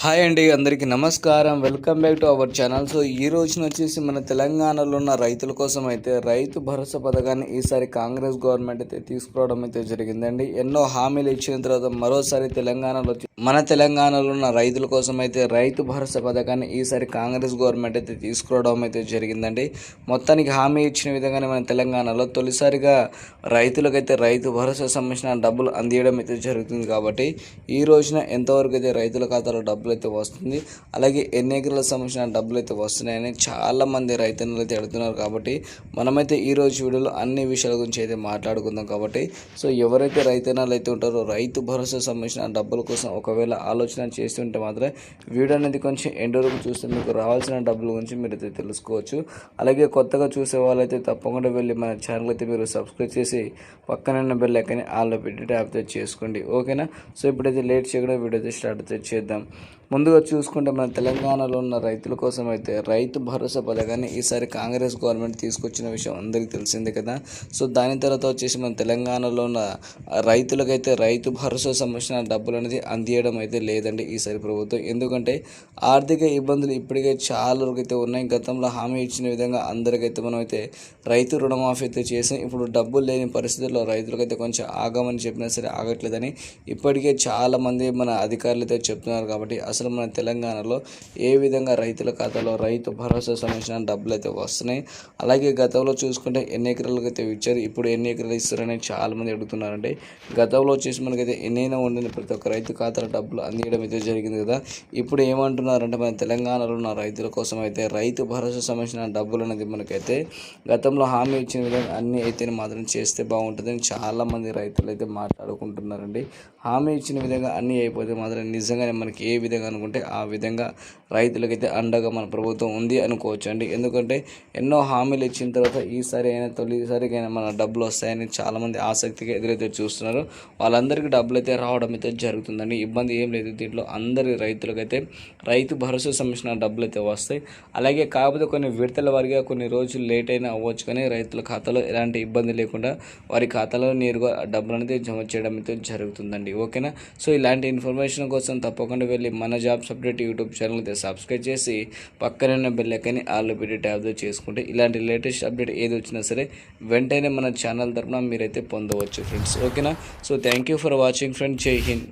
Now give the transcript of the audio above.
Hi అండి అందరికీ నమస్కారం. Welcome back to our channel. So ఈ రోజున వచ్చేసి మన తెలంగాణలో ఉన్న రైతుల కోసం అయితే రైతు భరోసా పథకాన్ని ఈసారి కాంగ్రెస్ గవర్నమెంట్ అయితే తీసుకురావడం అయితే జరిగిందండి. ఎన్నో హామీలు ఇచ్చిన తర్వాత మరోసారి తెలంగాణలో వచ్చి- మన తెలంగాణలో ఉన్న రైతుల కోసం అయితే రైతు భరోసా పథకాన్ని ఈసారి కాంగ్రెస్ గవర్నమెంట్ అయితే తీసుకురావడం అయితే జరిగిందండి. మొత్తానికి హామీ ఇచ్చిన విధంగానే మన తెలంగాణలో తొలిసారిగా రైతులకైతే రైతు భరోసా సంబంధించిన డబ్బులు అందియడం అయితే జరుగుతుంది కాబట్టి ఈ రోజున ఎంతవరకు అయితే రైతుల ఖాతాలో డబ్బులు అయితే వస్తుంది అలాగే ఎన్ని ఎకరాలకు సంబంధించిన డబ్బులు అయితే వస్తున్నాయని చాలామంది మంది అయితే అడుగుతున్నారు కాబట్టి మనమైతే ఈ రోజు వీడియోలో అన్ని విషయాల గురించి అయితే మాట్లాడుకుందాం కాబట్టి. సో ఎవరైతే రైతన్నలు అయితే ఉంటారో రైతు భరోసా సంబంధించిన డబ్బుల కోసం ఒక ఒకవేళ ఆలోచన చేస్తుంటే మాత్రం వీడియో అనేది కొంచెం ఎండ్ వరకు చూస్తే మీకు రావాల్సిన డబ్బుల గురించి మీరు అయితే తెలుసుకోవచ్చు. అలాగే కొత్తగా చూసే వాళ్ళైతే తప్పకుండా వెళ్ళి మన ఛానల్ అయితే మీరు సబ్స్క్రైబ్ చేసి పక్కన బెల్ ఎక్కని ఆల్లో పెట్టి ట్యాప్ చేసుకోండి. ఓకేనా సో ఇప్పుడైతే లేట్ చేయకుండా వీడియో అయితే స్టార్ట్ అయితే చేద్దాం. ముందుగా చూసుకుంటే మన తెలంగాణలో ఉన్న రైతుల కోసం అయితే రైతు భరోసా పథకాన్ని ఈసారి కాంగ్రెస్ గవర్నమెంట్ తీసుకొచ్చిన విషయం అందరికీ తెలిసిందే కదా. సో దాని తర్వాత వచ్చేసి మన తెలంగాణలో ఉన్న రైతులకైతే రైతు భరోసా సంబంధించిన డబ్బులు అనేది అందియడం అయితే లేదండి ఈసారి ప్రభుత్వం. ఎందుకంటే ఆర్థిక ఇబ్బందులు ఇప్పటికే చాలా వరకు అయితే ఉన్నాయి. గతంలో హామీ ఇచ్చిన విధంగా అందరికైతే మనం అయితే రైతు రుణమాఫీ అయితే చేసాం. ఇప్పుడు డబ్బులు లేని పరిస్థితుల్లో రైతులకైతే కొంచెం ఆగమని చెప్పినా సరే ఆగట్లేదని ఇప్పటికే చాలామంది మన అధికారులు అయితే చెప్తున్నారు కాబట్టి అసలు మన తెలంగాణలో ఏ విధంగా రైతుల ఖాతాలో రైతు భరోసా సంబంధించిన డబ్బులు అయితే వస్తున్నాయి? అలాగే గతంలో చూసుకుంటే ఎన్ని ఎకరాలకు అయితే ఇచ్చారు? ఇప్పుడు ఎన్ని ఎకరాలు ఇస్తారని చాలామంది అడుగుతున్నారండి. గతంలో వచ్చేసి మనకైతే ఎన్నైనా ఉండని ప్రతి ఒక్క రైతు ఖాతాలో డబ్బులు అందియడం అయితే జరిగింది కదా. ఇప్పుడు ఏమంటున్నారంటే మన తెలంగాణలో ఉన్న రైతుల కోసం అయితే రైతు భరోసా సంబంధించిన డబ్బులు అనేది మనకైతే గతంలో హామీ ఇచ్చిన విధంగా అన్ని అయితే మాత్రం చేస్తే బాగుంటుందని చాలామంది రైతులు అయితే మాట్లాడుకుంటున్నారండి. హామీ ఇచ్చిన విధంగా అన్నీ అయిపోతే మాత్రం నిజంగానే మనకి ఏ విధంగా అనుకుంటే ఆ విధంగా రైతులకైతే అండగా మన ప్రభుత్వం ఉంది అనుకోవచ్చు అండి ఎందుకంటే ఎన్నో హామీలు ఇచ్చిన తర్వాత ఈసారి అయినా తొలిసారికైనా మన డబ్బులు వస్తాయని చాలామంది ఆసక్తిగా ఎదురైతే చూస్తున్నారు. వాళ్ళందరికీ డబ్బులు అయితే రావడం అయితే జరుగుతుందండి. ఇబ్బంది ఏం లేదు. దీంట్లో అందరి రైతులకైతే రైతు భరోసా సంబంధించిన డబ్బులు అయితే వస్తాయి. అలాగే కాకపోతే కొన్ని విడతల వారిగా కొన్ని రోజులు లేట్ అయినా అవ్వచ్చు కానీ రైతుల ఖాతాలో ఎలాంటి ఇబ్బంది లేకుండా వారి ఖాతాలో నేరుగా డబ్బులు అనేది జమ చేయడం అయితే జరుగుతుందండి. ఓకేనా? సో ఇలాంటి ఇన్ఫర్మేషన్ కోసం తప్పకుండా వెళ్ళి మన జాబ్స్ అప్డేట్ యూట్యూబ్ ఛానల్ అయితే సబ్స్క్రైబ్ చేసి పక్కనే ఉన్న బెల్ ఐకాన్ని ఆల్ పెట్టి ట్యాబ్తో చేసుకుంటే ఇలాంటి లేటెస్ట్ అప్డేట్ ఏది వచ్చినా సరే వెంటనే మన ఛానల్ తరపున మీరైతే పొందవచ్చు ఫ్రెండ్స్ ఓకేనా so thank you for watching friend Jai Hind